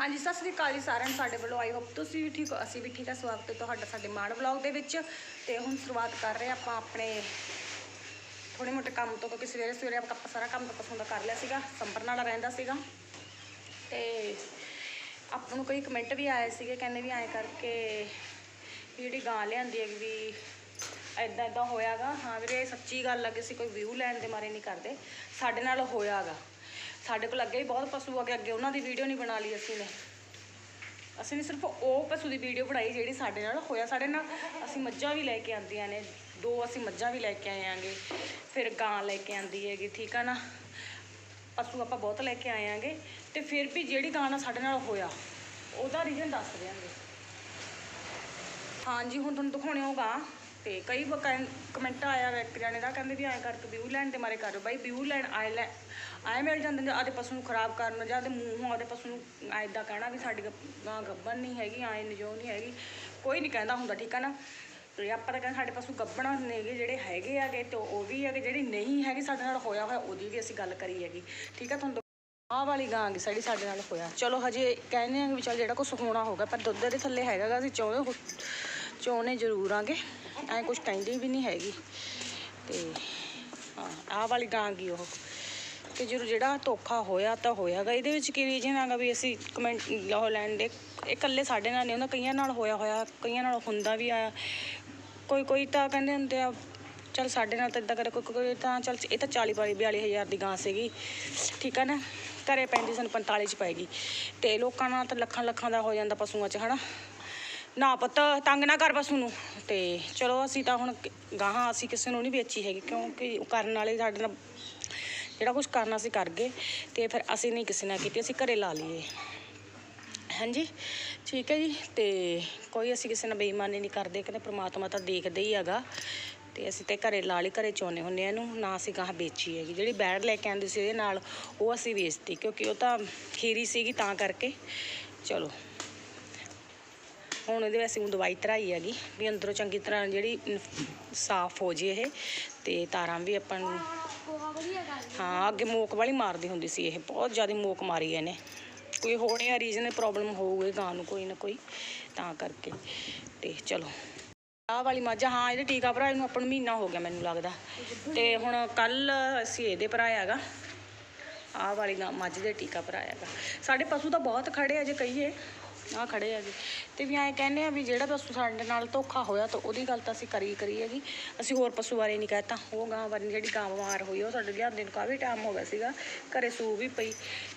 ਹਾਂਜੀ, ਸਤਿ ਸ੍ਰੀ ਅਕਾਲ ਜੀ ਸਾਰਿਆਂ ਨੂੰ ਸਾਡੇ ਵੱਲੋਂ ਆਈ ਹੋਪ ਤੁਸੀਂ ਵੀ ਠੀਕ ਹੋ। ਅਸੀਂ ਵੀ ਠੀਕ ਆ, ਸਵਾਗਤ ਹੈ ਤੁਹਾਡਾ ਸਾਡੇ ਮਾਣ ਵਲੌਗ ਦੇ ਵਿੱਚ। ਤੇ ਹੁਣ ਸ਼ੁਰੂਆਤ ਕਰ ਰਹੇ ਆਪਾਂ ਆਪਣੇ ਥੋੜੇ ਮੋਟੇ ਕੰਮ ਤੋਂ, ਕਿਉਂਕਿ ਸਵੇਰੇ ਸਵੇਰੇ ਆਪਾਂ ਸਾਰਾ ਕੰਮ ਤਾਂ ਪਸੰਦ ਕਰ ਲਿਆ ਸੀਗਾ ਸੰਭਰਨ ਵਾਲਾ ਰਹਿੰਦਾ ਸੀਗਾ। ਤੇ ਆਪਾਂ ਨੂੰ ਕਈ ਕਮੈਂਟ ਵੀ ਆਏ ਸੀਗੇ, ਕਹਿੰਦੇ ਵੀ ਐਂ ਕਰਕੇ ਜਿਹੜੀ ਗਾਂ ਲਿਆਂਦੀ ਹੈ ਵੀ ਐਦਾਂ ਐਦਾਂ ਹੋਇਆਗਾ। ਹਾਂ ਵੀਰੇ ਸੱਚੀ ਗੱਲ ਲੱਗੇ ਸੀ ਕੋਈ ਵਿਊ ਲੈਣ ਦੇ ਮਾਰੇ ਨਹੀਂ ਕਰਦੇ। ਸਾਡੇ ਨਾਲ ਹੋਇਆਗਾ। ਸਾਡੇ ਕੋਲ ਅੱਗੇ ਵੀ ਬਹੁਤ ਪਸ਼ੂ ਆ ਗਏ, ਅੱਗੇ ਉਹਨਾਂ ਦੀ ਵੀਡੀਓ ਨਹੀਂ ਬਣਾ ਲਈ ਅਸੀਂ ਨੇ। ਅਸੀਂ ਨੇ ਸਿਰਫ ਉਹ ਪਸ਼ੂ ਦੀ ਵੀਡੀਓ ਬਣਾਈ ਜਿਹੜੀ ਸਾਡੇ ਨਾਲ ਹੋਇਆ। ਸਾਡੇ ਨਾਲ ਅਸੀਂ ਮੱਝਾਂ ਵੀ ਲੈ ਕੇ ਆਂਦੀਆਂ ਨੇ, ਦੋ ਅਸੀਂ ਮੱਝਾਂ ਵੀ ਲੈ ਕੇ ਆਏ ਆਂਗੇ, ਫਿਰ ਗਾਂ ਲੈ ਕੇ ਆਂਦੀ ਹੈਗੀ, ਠੀਕ ਆ ਨਾ? ਪਸ਼ੂ ਆਪਾਂ ਬਹੁਤ ਲੈ ਕੇ ਆਏ ਆਂਗੇ ਤੇ ਫਿਰ ਵੀ ਜਿਹੜੀ ਗਾਂ ਨਾਲ ਸਾਡੇ ਨਾਲ ਹੋਇਆ, ਉਹਦਾ ਰੀਜ਼ਨ ਦੱਸ ਦਿਆਂਗੇ। ਹਾਂਜੀ, ਹੁਣ ਤੁਹਾਨੂੰ ਦਿਖਾਉਣੇ ਹੋਗਾ ਤੇ ਕਈ ਕਮੈਂਟ ਆਇਆ ਵਾ ਇੱਕ ਜਾਣੇ ਦਾ, ਕਹਿੰਦੇ ਵੀ ਐਂ ਕਰਕੇ ਵਿਊ ਲੈਣ ਦੇ ਮਾਰੇ ਕਰ, ਬਾਈ ਵਿਊ ਲੈਣ ਆਏ ਲੈ, ਆਏ ਮਿਲ ਜਾਂਦੇ ਨੇ ਆਦੇ ਪਸ਼ੂ ਨੂੰ ਖਰਾਬ ਕਰਨ ਜਾਂ ਤੇ ਮੂੰਹੋਂ ਆਦੇ ਪਸ਼ੂ ਨੂੰ ਐਦਾਂ ਕਹਿਣਾ ਵੀ ਸਾਡੀ ਗ- ਗਾਂ ਗੱਬਣ ਨਹੀਂ ਹੈਗੀ ਆਏ ਨਜੋ ਨਹੀਂ ਹੈਗੀ, ਕੋਈ ਨਹੀਂ ਕਹਿੰਦਾ ਹੁੰਦਾ, ਠੀਕ ਹੈ ਨਾ? ਤੇ ਆਪਾਂ ਤਾਂ ਕਹਿੰਦੇ ਸਾਡੇ ਪਸ਼ੂ ਗੱਬਣਾ ਨੇਗੇ ਜਿਹੜੇ ਹੈਗੇ ਆਗੇ ਤੇ ਉਹ ਵੀ ਹੈਗੇ ਜਿਹੜੀ ਨਹੀਂ ਹੈਗੀ ਸਾਡੇ ਨਾਲ ਹੋਇਆ ਹੋਇਆ, ਉਹਦੀ ਵੀ ਅਸੀਂ ਗੱਲ ਕਰੀ ਹੈਗੀ, ਠੀਕ ਆ? ਤੁਹਾਨੂੰ ਆਹ ਵਾਲੀ ਗਾਂ ਗੀ ਸਾਡੀ, ਸਾਡੇ ਨਾਲ ਹੋਇਆ। ਚਲੋ ਹਜੇ ਕਹਿੰਦੇ ਆ ਵੀ ਚਲ ਜਿਹੜਾ ਕੁਝ ਹੋਣਾ ਹੋਗਾ ਪਰ ਦੁੱਧ ਦੇ ਥੱਲੇ ਹੈਗਾ ਗਾ ਅਸੀਂ ਚਾਹੁੰਦੇ ਚੋਣੇ ਚਾਹੁੰਦੇ ਜ਼ਰੂਰ ਆਂਗੇ। ਐ ਕੁਝ ਕਹਿੰਦੇ ਵੀ ਨਹੀਂ ਹੈਗੀ। ਤੇ ਆਹ ਵਾਲੀ ਗਾਂ ਗੀ ਉਹ। ਤੇ ਜਦੋਂ ਜਿਹੜਾ ਧੋਖਾ ਹੋਇਆ ਤਾਂ ਹੋਇਆਗਾ। ਇਹਦੇ ਵਿੱਚ ਕੀ ਰੀਜਨ ਹੈਗਾ ਵੀ ਅਸੀਂ ਕਮੈਂਟ ਉਹ ਲੈਣ ਦੇ? ਇਹ ਇਕੱਲੇ ਸਾਡੇ ਨਾਲ ਨਹੀਂ ਹੁੰਦਾ ਕਈਆਂ ਨਾਲ ਹੋਇਆ ਹੋਇਆ, ਕਈਆਂ ਨਾਲ ਹੁੰਦਾ ਵੀ ਆ ਕੋਈ ਕੋਈ ਤਾਂ ਕਹਿੰਦੇ ਹੁੰਦੇ ਆ, ਚਲ ਸਾਡੇ ਨਾਲ ਤਾਂ ਇਦਾਂ ਕਰੇ, ਕੋਈ ਕੋਈ ਤਾਂ ਚਲ, ਇਹ ਤਾਂ 40 ਵਾਲੀ 42 ਹਜ਼ਾਰ ਦੀ ਗਾਂ ਸੀਗੀ। ਠੀਕ ਆ ਨਾ? ਘਰੇ ਪੈਂਦੀ ਸਾਨੂੰ 45 ਚ ਪਏਗੀ ਤੇ ਲੋਕਾਂ ਨਾਲ ਤਾਂ ਲੱਖਾਂ ਲੱਖਾਂ ਦਾ ਹੋ ਜਾਂਦਾ ਪਸ਼ੂਆਂ 'ਚ, ਹਨਾ? ਨਾ ਪੁੱਤ, ਤੰਗ ਨਾ ਕਰ ਪਸ਼ੂ ਨੂੰ। ਤੇ ਚਲੋ ਅਸੀਂ ਤਾਂ ਹੁਣ ਗਾਹਾਂ ਅਸੀਂ ਕਿਸੇ ਨੂੰ ਨਹੀਂ ਵੇਚੀ ਹੈਗੀ, ਕਿਉਂਕਿ ਉਹ ਕਰਨ ਵਾਲੇ ਸਾਡੇ ਨਾਲ ਜਿਹੜਾ ਕੁਝ ਕਰਨਾ ਸੀ ਕਰ ਗਏ, ਤੇ ਫਿਰ ਅਸੀਂ ਨਹੀਂ ਕਿਸੇ ਨਾਲ ਕੀਤੀ, ਅਸੀਂ ਘਰੇ ਲਾ ਲਈਏ। ਹਾਂਜੀ? ਠੀਕ ਹੈ ਜੀ, ਤੇ ਕੋਈ ਅਸੀਂ ਕਿਸੇ ਨਾਲ ਬੇਈਮਾਨੀ ਨਹੀਂ ਕਰਦੇ, ਕਹਿੰਦੇ ਪ੍ਰਮਾਤਮਾ ਤਾਂ ਦੇਖਦਾ ਹੀ ਹੈਗਾ। ਤੇ ਅਸੀਂ ਤੇ ਘਰੇ ਲਾ ਲਈ, ਘਰੇ ਚੋਨੇ ਹੁੰਨੇ ਆ ਇਹਨੂੰ, ਨਾ ਅਸੀਂ ਗਾਹ ਵੇਚੀ ਹੈਗੀ। ਜਿਹੜੀ ਬੈੜ ਲੈ ਕੇ ਆਂਦੀ ਸੀ ਇਹਦੇ ਨਾਲ ਉਹ ਅਸੀਂ ਵੇਚਤੀ, ਕਿਉਂਕਿ ਉਹ ਤਾਂ ਖੀਰੀ ਸੀਗੀ ਤਾਂ ਕਰਕੇ। ਚਲੋ। ਹੁਣ ਇਹਦੇ ਉਹ ਦਵਾਈ ਧਰਾਈ ਹੈਗੀ, ਵੀ ਅੰਦਰੋਂ ਚੰਗੀ ਤਰ੍ਹਾਂ ਜਿਹੜੀ ਸਾਫ਼ ਹੋ ਜੇ ਇਹ, ਤੇ ਤਾਰਾਂ ਵੀ ਆਪਾਂ ਨੂੰ ਹਾਂ, ਅੱਗੇ ਮੋਕ ਵਾਲੀ ਮਾਰਦੀ ਹੁੰਦੀ ਸੀ ਇਹ, ਬਹੁਤ ਜ਼ਿਆਦਾ ਮੋਕ ਮਾਰੀ ਇਹਨੇ। ਕੋਈ ਹੋਣੇ ਆ ਰੀਜ਼ਨ ਪ੍ਰੋਬਲਮ ਹੋਊਗੀ ਗਾਂ ਨੂੰ ਕੋਈ ਨਾ ਕੋਈ, ਤਾਂ ਕਰਕੇ। ਤੇ ਚਲੋ। ਆਹ ਵਾਲੀ ਮੱਝ ਹਾਂ, ਇਹਦੇ ਟੀਕਾ ਭਰਾਏ ਨੂੰ ਆਪਾਂ ਨੂੰ ਮਹੀਨਾ ਹੋ ਗਿਆ ਮੈਨੂੰ ਲੱਗਦਾ। ਤੇ ਹੁਣ ਕੱਲ ਅਸੀਂ ਇਹਦੇ ਭਰਾਇਆ ਹੈਗਾ, ਆਹ ਵਾਲੀ ਗਾਂ ਮੱਝ ਦੇ ਟੀਕਾ ਭਰਾਇਆ ਹੈਗਾ। ਸਾਡੇ ਪਸ਼ੂ ਤਾਂ ਬਹੁਤ ਖੜੇ ਆ ਜੇ ਕਹੀਏ। ਆ ਖੜੇ ਹੈਗੇ ਤੇ ਵੀ ਐਂ ਕਹਿੰਦੇ ਆ ਵੀ ਜਿਹੜਾ ਪਸ਼ੂ ਸਾਡੇ ਨਾਲ ਧੋਖਾ ਹੋਇਆ ਤਾਂ ਉਹਦੀ ਗੱਲ ਤਾਂ ਅਸੀਂ ਕਰੀ ਕਰੀ ਹੈਗੀ। ਅਸੀਂ ਹੋਰ ਪਸ਼ੂ ਬਾਰੇ ਨਹੀਂ ਕਹਤਾ। ਉਹ ਗਾਂ ਬਾਰੇ ਜਿਹੜੀ ਗਾਂ ਬਿਮਾਰ ਹੋਈ ਉਹ ਸਾਡੇ ਲਿਆਂਦੇ ਨੂੰ ਕਾਫੀ ਟਾਈਮ ਹੋ ਗਿਆ ਸੀਗਾ। ਘਰੇ ਸੂ ਵੀ ਪਈ।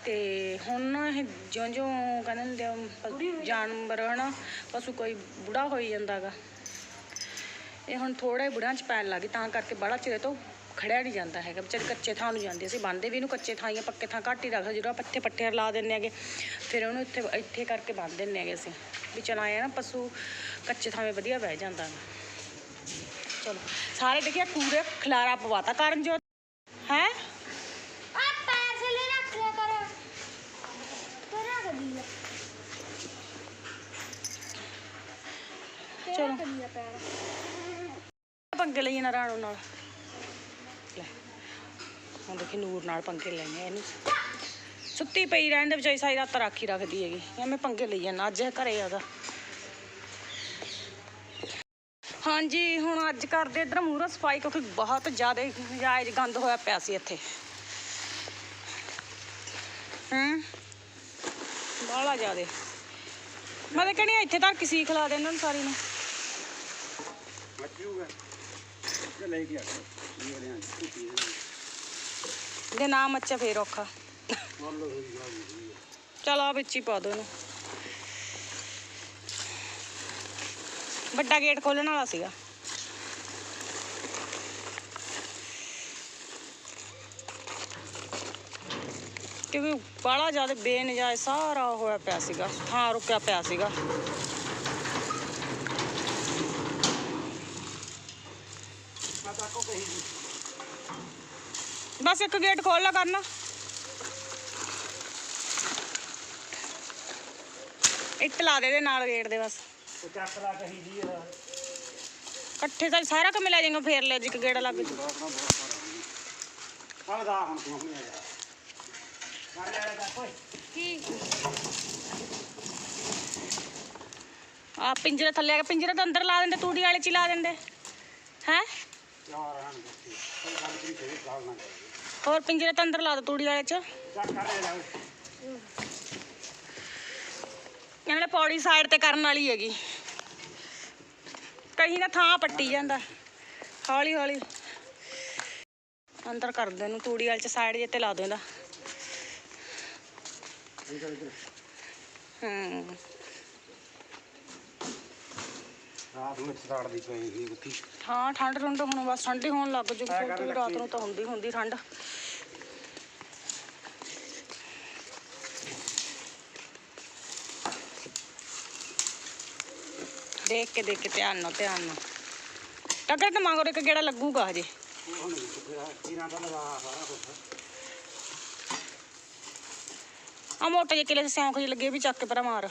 ਤੇ ਹੁਣ ਇਹ ਜਿਉਂ ਜਿਉਂ ਕਹਿੰਦੇ ਹੁੰਦੇ ਆ, ਪ- ਜਾਨਵਰ ਹਨਾ ਪਸ਼ੂ ਕੋਈ ਬੁੜਾ ਹੋਈ ਜਾਂਦਾਗਾ ਇਹ ਹੁਣ ਥੋੜਾ ਬੁੜਾਂ ਚ ਪੈਣ ਲੱਗੀ ਤਾਂ ਕਰਕੇ ਬੜਾ ਚਿਰ ਤੋਂ ਖੜਿਆ ਨਹੀਂ ਜਾਂਦਾ ਹੈਗਾ ਵਿਚਾਰੇ ਕੱਚੇ ਥਾਂ ਨੂੰ ਜਾਂਦੇ ਅਸੀਂ ਬੰਦੇ ਵੀ ਇਹਨੂੰ ਕੱਚੇ ਥਾਂ ਜਾਂ ਪੱਕੇ ਥਾਂ ਘੱਟ ਹੀ ਰੱਖਦੇ ਜਦੋਂ ਪੱਥੇ ਪੱਟੇ ਲਾ ਦਿੰਦੇ ਹੈਗੇ ਫਿਰ ਉਹਨੂੰ ਇੱਥੇ ਇੱਥੇ ਕਰਕੇ ਬੰਨ ਦਿੰਦੇ ਹੈਗੇ ਅਸੀਂ। ਵੀ ਚਲ ਆਏ ਨਾ ਪਸ਼ੂ ਕੱਚੇ ਥਾਂ ਵਧੀਆ ਬਹਿ ਜਾਂਦਾ। ਚਲੋ ਸਾਰੇ ਦੇਖਿਆ ਕੂੜੇ ਖਲਾਰਾ ਪਵਾਤਾ ਕਰਨ ਜੋ ਹੈ? ਚਲੋ। ਪੰਗੇ ਲਈ ਨਾ ਰਾਣੋ ਨਾਲ। ਹੁਣ ਦੇਖੀ ਨੂਰ ਨਾਲ ਪੰਗੇ ਲੈਣੇ ਇਹਨੂੰ। ਸੁੱਤੀ ਪਈ ਰਹਿਣ ਦੇ ਵਿਚਾਰੀ ਸਾਰੀ ਰਾਤ ਰਾਖੀ ਰੱਖਦੀ ਹੈਗੀ। ਐਵੇਂ ਪੰਗੇ ਲਈ ਜਾਂਦਾ ਅੱਜ ਇਹ ਘਰੇ ਆਦਾ ਹਾਂਜੀ, ਹੁਣ ਅੱਜ ਕਰਦੇ ਇਧਰ ਮੂਹਰੋਂ ਸਫ਼ਾਈ, ਕਿਉਂਕਿ ਬਹੁਤ ਜ਼ਿਆਦਾ ਨਜਾਇਜ਼ ਗੰਦ ਹੋਇਆ ਪਿਆ ਸੀ ਇੱਥੇ। ਹੂੰ? ਬਾਹਲਾ ਜ਼ਿਆਦੇ। ਮੈਂ ਤਾਂ ਕਹਿੰਦੀ ਇੱਥੇ ਤੱਕ ਸੀਖ ਲਾ ਦੇ ਇਹਨਾਂ ਨੂੰ ਸਾਰੀ ਨੂੰ। ਮੱਚੂਗਾ ਲੈ ਕੇ ਆ। ਇਹ ਵਾਲਿਆਂ ਦੀ ਫੇਰ ਔਖਾ। ਮੰਨ ਚਲ ਆ ਵਿੱਚ ਹੀ ਪਾ ਦੋ ਇਹਨੂੰ। ਵੱਡਾ ਗੇਟ ਖੋਲਣ ਵਾਲਾ ਸੀਗਾ। ਕਿਉਂਕਿ ਬਾਲਾ ਜ਼ਿਆਦਾ ਬੇਨਜਾਇਜ਼ ਸਾਰਾ ਹੋਇਆ ਪਿਆ ਸੀਗਾ, ਥਾਂ ਰੁਕਿਆ ਪਿਆ ਸੀਗਾ। ਮੈਂ ਤਾਂ ਕਹੀ ਬਸ ਇੱਕ ਗੇਟ ਖੋਲ ਲਾ ਕਰਨਾ। ਇੱਟ ਲਾ ਦੇ ਦੇ ਨਾਲ ਗੇਟ ਦੇ ਬਸ। ਉਹ ਚੱਕ ਲਾ ਕਹੀ ਜੀ ਇਹਦਾ। ਇਕੱਠੇ ਤਾਂ ਸਾਰਾ ਕੰਮ ਲੈ ਜਾਏਗਾ ਫੇਰ ਲੈ ਜੀ ਇੱਕ ਗੇੜਾ ਲੱਗ ਜੂ। ਹਾਂ ਹੁਣ ਤੂੰ ਆਪਣੇ ਆ ਜਾ। ਕਰ ਲੈ ਜਾ ਕੋਈ। ਕੀ? ਆ ਪਿੰਜਰੇ ਥੱਲੇ ਆ ਪਿੰਜਰੇ ਦੇ ਅੰਦਰ ਲਾ ਦਿੰਦੇ ਤੂੜੀ ਵਾਲੇ ਚ ਹੀ ਲਾ ਦਿੰਦੇ। ਹੈ? ਰਹਿਣ ਦਿੱਤੀ ਕੋਈ ਗੱਲ ਨਹੀਂ ਫੇਰ ਗੱਲ ਨਾ ਕਰੀ। ਹੋਰ ਪਿੰਜਰੇ ਦੇ ਅੰਦਰ ਲਾ ਦੋ ਤੂੜੀ ਵਾਲੇ ਚ। ਇਹਨਾਂ ਪੌੜੀ ਸਾਈਡ ਤੇ ਕਰਨ ਵਾਲੀ ਹੈਗੀ। ਕਹੀਂ ਨਾ ਥਾਂ ਪੱਟੀ ਜਾਂਦਾ। ਹੌਲੀ ਹੌਲੀ। ਅੰਦਰ ਕਰ ਦੋ ਇਹਨੂੰ ਤੂੜੀ ਵਾਲੇ ਚ ਸਾਈਡ ਜੇ ਤੇ ਲਾ ਦੋ ਇਹਦਾ। ਹੂੰ। ਰਾਤ ਨੂੰ ਸਤਾੜ ਦੀ ਪਈ ਸੀ ਉੱਤੀ ਹਾਂ ਠੰਡ ਠੰਡ ਹੁਣ ਬਸ ਠੰਡੀ ਹੋਣ ਲੱਗ ਕਿਉਂਕਿ ਰਾਤ ਨੂੰ ਤਾਂ ਹੁੰਦੀ ਹੁੰਦੀ ਠੰਡ। ਦੇਖ ਕੇ ਦੇਖ ਕੇ ਧਿਆਨ ਨਾਲ ਧਿਆਨ ਨਾਲ। ਟੱਕਰ ਤੇ ਮੰਗੋ ਇੱਕ ਗੇੜਾ ਲੱਗੂਗਾ ਹਜੇ। ਆ ਮੋਟੇ ਜਿਹੇ ਕਿਲੇ ਦੇ ਜਿਹੇ ਲੱਗੇ ਵੀ ਚੱਕ ਕੇ ਪਰਾਂ ਮਾਰ।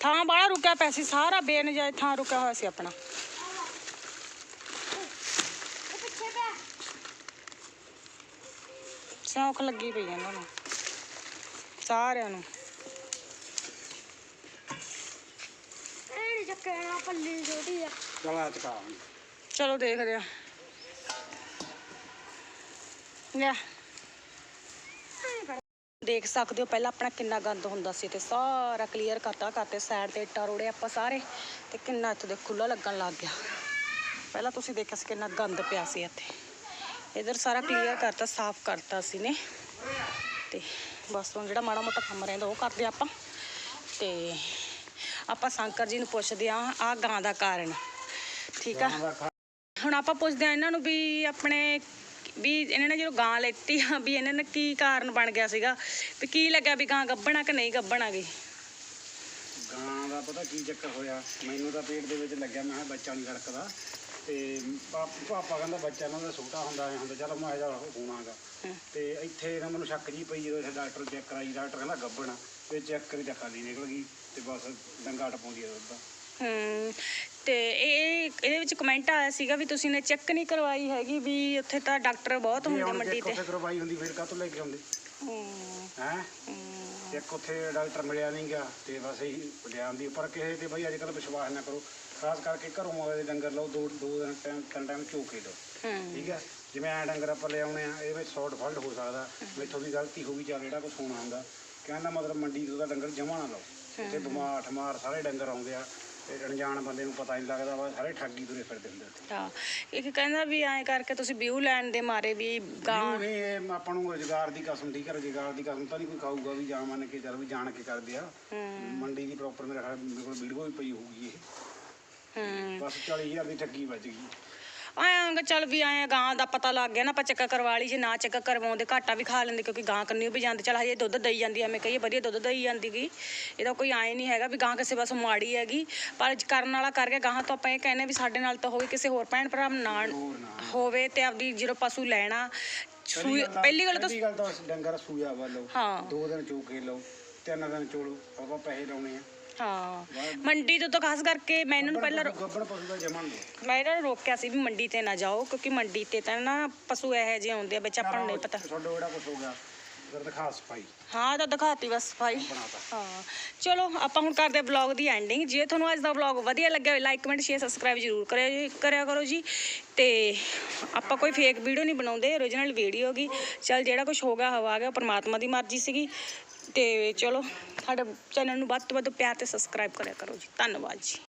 ਥਾਂ ਬਾਹਲਾ ਰੁਕਿਆ ਪਿਆ ਸਾਰਾ ਬੇਨਜਾਇਜ਼ ਥਾਂ ਰੁਕਿਆ ਹੋਇਆ ਸੀ ਆਪਣਾ ਇਹ ਪਿੱਛੇ ਪਿਆ ਸਿਉਂਖ ਲੱਗੀ ਪਈ ਇਹਨਾਂ ਨੂੰ। ਸਾਰਿਆਂ ਨੂੰ। ਇਹ ਨੀ ਚੱਕਣਾ ਪੱਲੀ ਛੋਟੀ ਆ। ਚਲਾ ਚਕਾ ਚਲੋ ਦੇਖਦੇ ਆ। ਲੈ। ਦੇਖ ਸਕਦੇ ਹੋ ਪਹਿਲਾਂ ਆਪਣਾ ਕਿੰਨਾ ਗੰਦ ਹੁੰਦਾ ਸੀ ਤੇ ਸਾਰਾ ਕਲੀਅਰ ਕਰਤਾ ਕਰਤੇ ਸਾਈਡ ਤੇ ਇੱਟਾਂ ਰੋੜੇ ਆਪਾਂ ਸਾਰੇ ਤੇ ਕਿੰਨਾ ਇੱਥੇ ਦੇ ਖੁੱਲਾ ਲੱਗਣ ਲੱਗ ਗਿਆ। ਪਹਿਲਾਂ ਤੁਸੀਂ ਦੇਖਿਆ ਸੀ ਕਿੰਨਾ ਗੰਦ ਪਿਆ ਸੀ ਇੱਥੇ। ਇਧਰ ਸਾਰਾ ਕਲੀਅਰ ਕਰਤਾ ਸਾਫ਼ ਕਰਤਾ ਸੀ ਨੇ ਤੇ ਬਸ ਹੁਣ ਜਿਹੜਾ ਮਾੜਾ ਮੋਟਾ ਕੰਮ ਰਹਿੰਦਾ ਉਹ ਕਰਦੇ ਆਪਾਂ। ਤੇ ਆਪਾਂ ਸ਼ੰਕਰ ਜੀ ਨੂੰ ਪੁੱਛਦੇ ਆ ਆ ਗਾਂ ਦਾ ਕਾਰਨ। ਠੀਕ ਆ? ਹੁਣ ਆਪਾਂ ਪੁੱਛਦੇ ਆ ਇਹਨਾਂ ਨੂੰ ਵੀ ਆਪਣੇ ਵੀ ਇਹਨਾਂ ਨੇ ਜਦੋਂ ਗਾਂ ਲੈਤੀ ਆ ਵੀ ਇਹਨਾਂ ਨੇ ਕੀ ਕਾਰਨ ਬਣ ਗਿਆ ਸੀਗਾ? ਵੀ ਕੀ ਲੱਗਾ ਵੀ ਗਾਂ ਗੱਭਣਾ ਕਿ ਨਹੀਂ ਗੱਭਣਾ ਗੀ ਗਾਂ ਦਾ ਪਤਾ ਕੀ ਚੱਕਰ ਹੋਇਆ? ਮੈਨੂੰ ਤਾਂ ਪੇਟ ਦੇ ਵਿੱਚ ਲੱਗਿਆ ਮੈਂ ਬੱਚਾ ਨਹੀਂ ਖੜਕਦਾ। ਤੇ ਪਾਪ- ਪਾਪਾ ਕਹਿੰਦਾ ਬੱਚਾ ਇਹਨਾਂ ਦਾ ਛੋਟਾ ਹੁੰਦਾ ਐ ਹੁੰਦਾ ਚਲੋ ਮੈਂ ਜਾ ਹੋਣਾਗਾ। ਹਮ। ਤੇ ਇੱਥੇ ਇਹਨਾਂ ਮੈਨੂੰ ਸ਼ੱਕ ਜੀ ਪਈ ਜਦੋਂ ਇੱਥੇ ਡਾਕਟਰ ਚੈੱਕ ਕਰਾਈ ਡਾਕਟਰ ਕਹਿੰਦਾ ਗੱਭਣਾ ਤੇ ਚੈੱਕ ਕਰੀ ਤਾਂ ਖਾਲੀ ਨਿਕਲ ਗਈ ਤੇ ਬਸ ਡੰਗਾ ਟਪਾਉਂਦੀ ਉਹਦਾ ਹਮ ਤੇ ਇਹ ਇਹਦੇ ਵਿੱਚ ਕਮੈਂਟ ਆਇਆ ਸੀਗਾ ਵੀ ਤੁਸੀਂ ਨੇ ਚੈੱਕ ਨਹੀਂ ਕਰਵਾਈ ਹੈਗੀ ਵੀ ਉੱਥੇ ਤਾਂ ਡਾਕਟਰ ਬਹੁਤ ਜੇ ਹੁੰਦੇ ਹੁਣ ਮੰਡੀ ਤੇ। ਕਰਵਾਈ ਹੁੰਦੀ ਫਿਰ ਕਾਹਤੋਂ ਲੈ ਕੇ ਆਉਂਦੇ? ਹਮ, ਹੈ? ਹਮ, ਇੱਕ ਉੱਥੇ ਡਾਕਟਰ ਮਿਲਿਆ ਨਹੀਂ ਗਿਆ ਤੇ ਬਸ ਇਹੀ ਲਿਆਂਦੀ ਪਰ ਕਿਸੇ ਤੇ ਬਈ ਅੱਜ ਕੱਲ੍ਹ ਵਿਸ਼ਵਾਸ ਨਾ ਕਰੋ। ਖਾਸ ਕਰਕੇ ਘਰੋਂ ਆਵੇ ਦੇ ਡੰਗਰ ਲਓ ਦੋ ਦੋ ਦਿਨ ਟਾਈਮ ਤਿੰਨ ਟਾਈਮ ਝੋਕੇ ਲਓ। ਹਮ, ਠੀਕ ਹੈ? ਜਿਵੇਂ ਐ ਡੰਗਰ ਆਪਾਂ ਲੈ ਆਉਣੇ ਆ ਇਹਦੇ ਵਿੱਚ ਸ਼ਾਰਟ ਫਲਟ ਹੋ ਸਕਦਾ। ਮੈਥੋਂ ਵੀ ਗਲਤੀ ਹੋ ਗਈ ਚੱਲ ਜਿਹੜਾ ਕੁਛ ਹੋਣਾ ਹੁੰਦਾ। ਕਹਿਣ ਦਾ ਮਤਲਬ ਮੰਡੀ ਤੋਂ ਤਾਂ ਡੰਗਰ ਜਮਾ ਨਾ ਲਓ। ਇੱਥੇ ਬਿਮਾਰ ਠਮਾਰ ਸਾਰੇ ਡੰਗਰ ਆਉਂਦੇ ਆ। ਤੇ ਅਣਜਾਣ ਬੰਦੇ ਨੂੰ ਪਤਾ ਨਹੀਂ ਲੱਗਦਾ ਵਾ ਸਾਰੇ ਠੱਗੀ ਤੁਰੇ ਫਿਰਦੇ ਹੁੰਦੇ ਉੱਥੇ। ਹਾਂ ਇੱਕ ਕਹਿੰਦਾ ਵੀ ਐਂ ਕਰਕੇ ਤੁਸੀਂ ਵਿਊ ਲੈਣ ਦੇ ਮਾਰੇ ਵੀ ਗਾਂ ਨਹੀਂ ਇਹ ਆਪਾਂ ਨੂੰ ਰੁਜ਼ਗਾਰ ਦੀ ਕਸਮ ਠੀਕ ਹੈ ਰੁਜ਼ਗਾਰ ਦੀ ਕਸਮ ਤਾਂ ਨਹੀਂ ਕੋਈ ਖਾਊਗਾ ਵੀ ਜਾਂ ਮੰਨ ਕੇ ਚੱਲ ਵੀ ਜਾਣ ਕੇ ਕਰਦੇ ਆ। ਮੰਡੀ ਦੀ ਪ੍ਰੋਪਰ ਮੇਰੇ ਖਿਆਲ ਮੇਰੇ ਕੋਲ ਵੀਡੀਓ ਵੀ ਪਈ ਹੋਊਗੀ ਇਹ। ਹਮ ਬਸ 40000 ਦੀ ਠੱਗੀ ਵੱਜ ਗਈ। ਆਇਆ ਚੱਲ ਵੀ ਆਇਆ ਗਾਂ ਦਾ ਪਤਾ ਲੱਗ ਗਿਆ ਨਾ ਆਪਾਂ ਚੈੱਕ ਕਰਵਾ ਲਈ ਜੇ ਨਾ ਚੈੱਕ ਕਰਵਾਉਂਦੇ ਘਾਟਾ ਵੀ ਖਾ ਲੈਂਦੇ ਕਿਉਂਕਿ ਗਾਂ ਕੰਨੀ ਵੀ ਜਾਂਦੀ ਚੱਲ ਹਜੇ ਦੁੱਧ ਦਈ ਜਾਂਦੀ ਐਵੇਂ ਕਹੀਏ ਵਧੀਆ ਦੁੱਧ ਦਈ ਜਾਂਦੀ ਗੀ। ਇਹਦਾ ਕੋਈ ਆਏ ਨਹੀਂ ਹੈਗਾ ਵੀ ਗਾਂ ਕਿਸੇ ਪਾਸੋਂ ਮਾੜੀ ਹੈਗੀ ਪਰ ਕਰਨ ਵਾਲਾ ਕਰ ਗਿਆ ਗਾਂ ਤੋਂ ਆਪਾਂ ਇਹ ਕਹਿੰਦੇ ਵੀ ਸਾਡੇ ਨਾਲ ਤਾਂ ਹੋਵੇ ਕਿਸੇ ਹੋਰ ਭੈਣ ਭਰਾ ਨਾ। ਹੋਵੇ ਤੇ ਆਪਦੀ ਜਦੋਂ ਪਸ਼ੂ ਲੈਣਾ ਸੂਈ- ਪਹਿਲੀ ਗੱਲ ਤਾਂ ਪਹਿਲੀ ਗੱਲ ਤਾਂ ਡੰਗਰ ਸੂਆ ਵਾ ਲਓ। ਹਾਂ। ਦੋ ਦਿਨ ਚੋਕੇ ਲਓ ਤਿੰਨ ਦਿਨ ਚੋਲੋ ਆਪਾਂ ਪੈਸੇ ਲਾਉਣੇ ਆ। ਹਾਂ। ਮੰਡੀ ਤੋਂ ਤਾਂ ਖਾਸ ਕਰਕੇ ਮੈਂ ਇਹਨਾਂ ਨੂੰ ਪਹਿਲਾਂ ਰੋ- ਗੱਬਣ ਪਸ਼ੂ ਦਾ ਜਮਣ ਦੋ ਮੈਂ ਇਹਨਾਂ ਨੂੰ ਰੋਕਿਆ ਸੀ ਵੀ ਮੰਡੀ ਤੇ ਨਾ ਜਾਓ ਕਿਉਂਕਿ ਮੰਡੀ ਤੇ ਤਾਂ ਨਾ ਪਸ਼ੂ ਇਹੋ ਜਿਹੇ ਆਉਂਦੇ ਆ ਵਿੱਚ ਆਪਾਂ ਨੂੰ ਨਹੀਂ ਪਤਾ। ਤੁਹਾਡਾ ਜਿਹੜਾ ਕੁਝ ਹੋ ਗਿਆ ਫਿਰ ਦਿਖਾ ਸਫ਼ਾਈ। ਹਾਂ ਤਾਂ ਦਿਖਾਤੀ ਬਸ ਸਫ਼ਾਈ। ਬਣਾਤਾ ਹਾਂ। ਚਲੋ ਆਪਾਂ ਹੁਣ ਕਰਦੇ ਵਲੌਗ ਦੀ ਐਂਡਿੰਗ ਜੇ ਤੁਹਾਨੂੰ ਅੱਜ ਦਾ ਵਲੌਗ ਵਧੀਆ ਲੱਗਿਆ ਹੋਵੇ ਲਾਈਕ ਕਮੈਂਟ ਸ਼ੇਅਰ ਸਬਸਕ੍ਰਾਈਬ ਜ਼ਰੂਰ ਕਰਿਆ ਜੀ ਕਰਿਆ ਕਰੋ ਜੀ। ਤੇ ਆਪਾਂ ਕੋਈ ਫੇਕ ਵੀਡੀਓ ਨਹੀਂ ਬਣਾਉਂਦੇ ਓਰੀਜਨਲ ਵੀਡੀਓ ਗੀ। ਚਲ ਜਿਹੜਾ ਕੁਝ ਹੋ ਗਿਆ ਹਵਾ ਗਿਆ ਪਰਮਾਤਮਾ ਦੀ ਮਰਜ਼ੀ ਸੀਗੀ। ਤੇ ਚਲੋ, ਸਾਡੇ ਚੈਨਲ ਨੂੰ ਵੱਧ ਤੋਂ ਵੱਧ ਪਿਆਰ ਤੇ ਸਬਸਕ੍ਰਾਈਬ ਕਰਿਆ ਕਰੋ ਜੀ। ਧੰਨਵਾਦ ਜੀ।